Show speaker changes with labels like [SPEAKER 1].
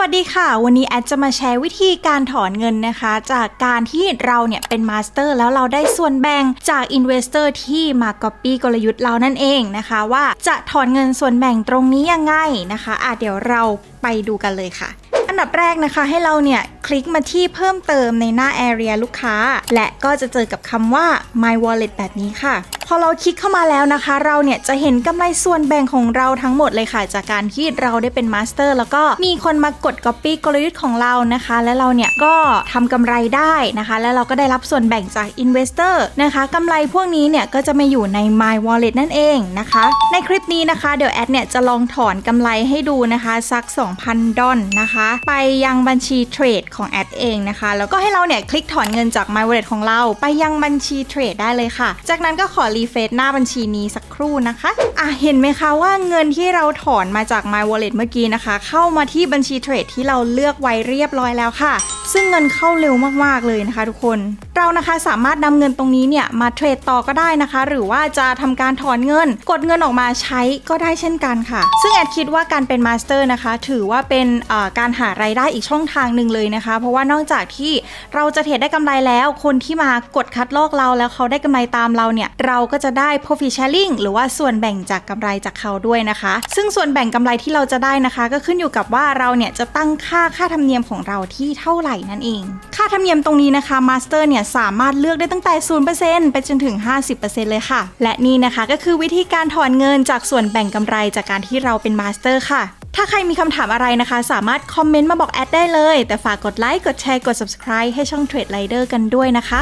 [SPEAKER 1] วัสดีค่ะ วันนี้แอดจะมาแชร์วิธีการถอนเงินนะคะ จากการที่เราเนี่ยเป็นมาสเตอร์แล้วเราได้ส่วนแบ่งจากอินเวสเตอร์ที่มาก๊อปปี้กลยุทธ์เรานั่นเองนะคะ ว่าจะถอนเงินส่วนแบ่งตรงนี้ยังไงนะคะอะเดี๋ยวเราไปดูกันเลยค่ะ อันดับแรกนะคะให้เราเนี่ย คลิกมาที่เพิ่มเติมในหน้า Area ลูกค้า และก็จะเจอกับคำว่า My Wallet แบบนี้ค่ะพอเราคลิกเข้ามาแล้วนะคะ เราเนี่ยจะเห็นกำไรส่วนแบ่งของเราทั้งหมดเลยค่ะ จากการที่เราได้เป็นมาสเตอร์แล้วก็มีคนมากด Copy กลยุทธ์ของเรานะคะ และเราเนี่ยก็ทำกำไรได้นะคะ และเราก็ได้รับส่วนแบ่งจาก Investor นะคะกำไรพวกนี้เนี่ยก็จะมาอยู่ใน My Wallet นั่นเองนะคะ ในคลิปนี้นะคะเดี๋ยวแอดเนี่ยจะลองถอนกำไรให้ดูนะคะสัก 2,000 ดอลนะคะ ไปยังบัญชีเทรดของแอดเองนะคะ แล้วก็ให้เราเนี่ยคลิกถอนเงินจาก My Wallet ของเรา ไปยังบัญชีเทรดได้เลยค่ะ จากนั้นก็ขอรีเฟซหน้าบัญชีนี้สักครู่นะคะอะเห็นไหมคะว่าเงินที่เราถอนมาจาก My Wallet เมื่อกี้นะคะ เข้ามาที่บัญชีเทรดที่เราเลือกไว้เรียบร้อยแล้วค่ะ ซึ่งเงินเข้าเร็วมากๆเลยนะคะ ทุกคน เรานะคะสามารถนำเงินตรงนี้เนี่ยมาเทรดต่อก็ได้นะคะ หรือว่าจะทำการถอนเงิน กดเงินออกมาใช้ก็ได้เช่นกันค่ะ ซึ่งแอดคิดว่าการเป็นมาสเตอร์นะคะ ถือว่าเป็นการหารายได้อีกช่องทางหนึ่งเลยนะคะ เพราะว่านอกจากที่เราจะเทรดได้กำไรแล้ว คนที่มากดคัดลอกเราแล้วเขาได้กำไรตามเราเนี่ยเราก็จะได้ profit sharing หรือว่าส่วนแบ่งจากกำไรจากเขาด้วยนะคะ ซึ่งส่วนแบ่งกำไรที่เราจะได้นะคะ ก็ขึ้นอยู่กับว่าเราเนี่ยจะตั้งค่าค่าธรรมเนียมของเราที่เท่าไหร่นั่นเอง ค่าธรรมเนียมตรงนี้นะคะมาสเตอร์เนี่ยสามารถเลือกได้ตั้งแต่ 0%ไปจนถึง 50%เลยค่ะ และนี่นะคะก็คือวิธีการถอนเงินจากส่วนแบ่งกำไรจากการที่เราเป็นมาสเตอร์ค่ะถ้าใครมีคำถามอะไรนะคะ สามารถคอมเมนต์มาบอกแอดได้เลย แต่ฝากกดไลค์ กดแชร์ กด subscribe ให้ช่อง Trade Rider กันด้วยนะคะ